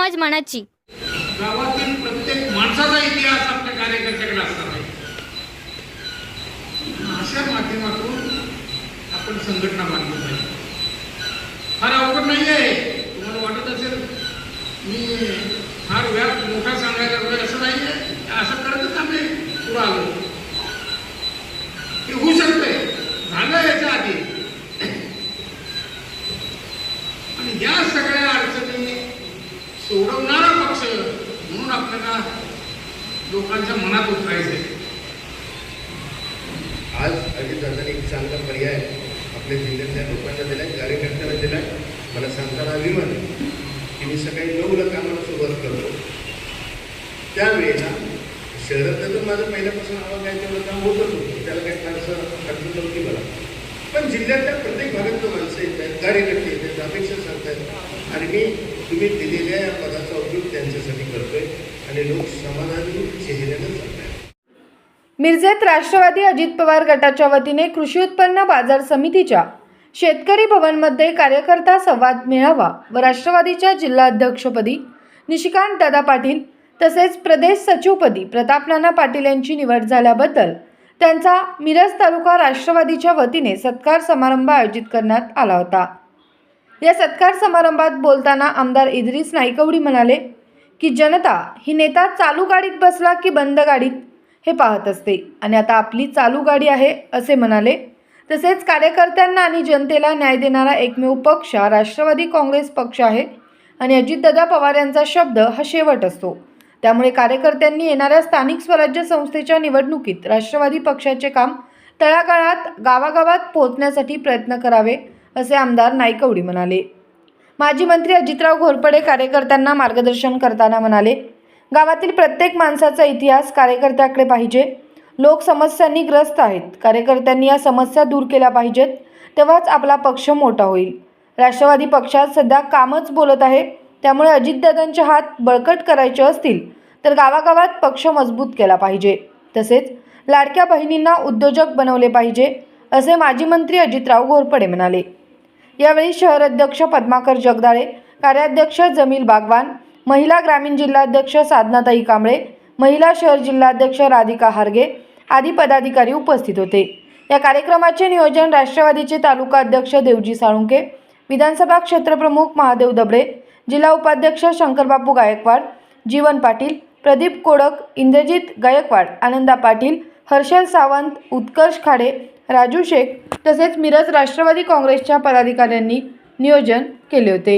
समाज मनाची. गावातील प्रत्येक माणसाचा इतिहास आपल्या कार्यकर्त्याकडे असणार आहे. अशा माध्यमातून आपण संघटना बांधली पाहिजे. फार अवघड नाही आहे तुम्हाला वाटत असेल मी फार व्याप मोठा सांगायला लागलोय असं नाही आहे असं करतच आम्ही पुढं आलो हे होऊ शकतंय झालं याच्या आधी आणि या सगळ्या अडचणी सोडवणारा पक्ष म्हणून आपल्याला लोकांच्या मनात उतरायचं. आहे आज अजितदादांनी एक चांगला पर्याय आपल्या जिल्ह्यातल्या लोकांना दिला कार्यकर्त्यांना दिला मला सांगताना अभिमान की मी सकाळी नऊला कामाला सुरुवात करतो. त्यावेळेला शहरात तर माझं पहिल्यापासून आवाज आहे तेवढं काम होतच होतं. त्याला काही फारसं अडचण नव्हती मला. पण जिल्ह्यातल्या प्रत्येक भागातलं माणसं येत आहेत कार्यकर्ते येत आहेत अपेक्षा सांगतायत. आणि मी तुम्ही दिलेल्या या पदाचा उपयोग त्यांच्यासाठी करतोय. आणि लोक समाधानी चेहऱ्यानं आहेत मिरजेत राष्ट्रवादी अजित पवार गटाच्या वतीने कृषी उत्पन्न बाजार समितीच्या शेतकरी भवनमध्ये कार्यकर्ता संवाद मेळावा व राष्ट्रवादीच्या जिल्हाध्यक्षपदी निशिकांत दादा पाटील तसेच प्रदेश सचिवपदी प्रतापनाना पाटील यांची निवड झाल्याबद्दल त्यांचा मिरज तालुका राष्ट्रवादीच्या वतीने सत्कार समारंभ आयोजित करण्यात आला होता. या सत्कार समारंभात बोलताना आमदार इद्रिस नाईकवडी म्हणाले की जनता ही नेता चालू गाडीत बसला की बंद गाडीत हे पाहत असते. आणि आता आपली चालू गाडी आहे असे म्हणाले. तसेच कार्यकर्त्यांना आणि जनतेला न्याय देणारा एकमेव पक्ष हा राष्ट्रवादी काँग्रेस पक्ष आहे. आणि अजितदादा पवार यांचा शब्द हा शेवट असतो. त्यामुळे कार्यकर्त्यांनी येणाऱ्या स्थानिक स्वराज्य संस्थेच्या निवडणुकीत राष्ट्रवादी पक्षाचे काम तळागाळात गावागावात पोहोचण्यासाठी प्रयत्न करावे असे आमदार नाईकवडी म्हणाले. माजी मंत्री अजितराव घोरपडे कार्यकर्त्यांना मार्गदर्शन करताना म्हणाले गावातील प्रत्येक माणसाचा इतिहास कार्यकर्त्याकडे पाहिजे. लोक समस्यांनी ग्रस्त आहेत. कार्यकर्त्यांनी या समस्या दूर केल्या पाहिजेत. तेव्हाच आपला पक्ष मोठा होईल. राष्ट्रवादी पक्षात सध्या कामच बोलत आहे. त्यामुळे अजितदादांचे हात बळकट करायचे असतील तर गावागावात पक्ष मजबूत केला पाहिजे. तसेच लाडक्या बहिणींना उद्योजक बनवले पाहिजे असे माजी मंत्री अजितराव घोरपडे म्हणाले. यावेळी शहर अध्यक्ष पद्माकर जगदाळे कार्याध्यक्ष जमील बागवान महिला ग्रामीण जिल्हाध्यक्ष साधनाताई कांबळे महिला शहर जिल्हाध्यक्ष राधिका हारगे आदी पदाधिकारी उपस्थित होते. या कार्यक्रमाचे नियोजन राष्ट्रवादीचे तालुका अध्यक्ष देवजी साळुंके विधानसभा क्षेत्रप्रमुख महादेव दबडे जिल्हा उपाध्यक्ष शंकरबापू गायकवाड जीवन पाटील प्रदीप कोडक इंद्रजित गायकवाड आनंदा पाटील हर्षल सावंत उत्कर्ष खाडे राजू शेख तसेच मिरज राष्ट्रवादी काँग्रेसच्या पदाधिकाऱ्यांनी नियोजन केले होते.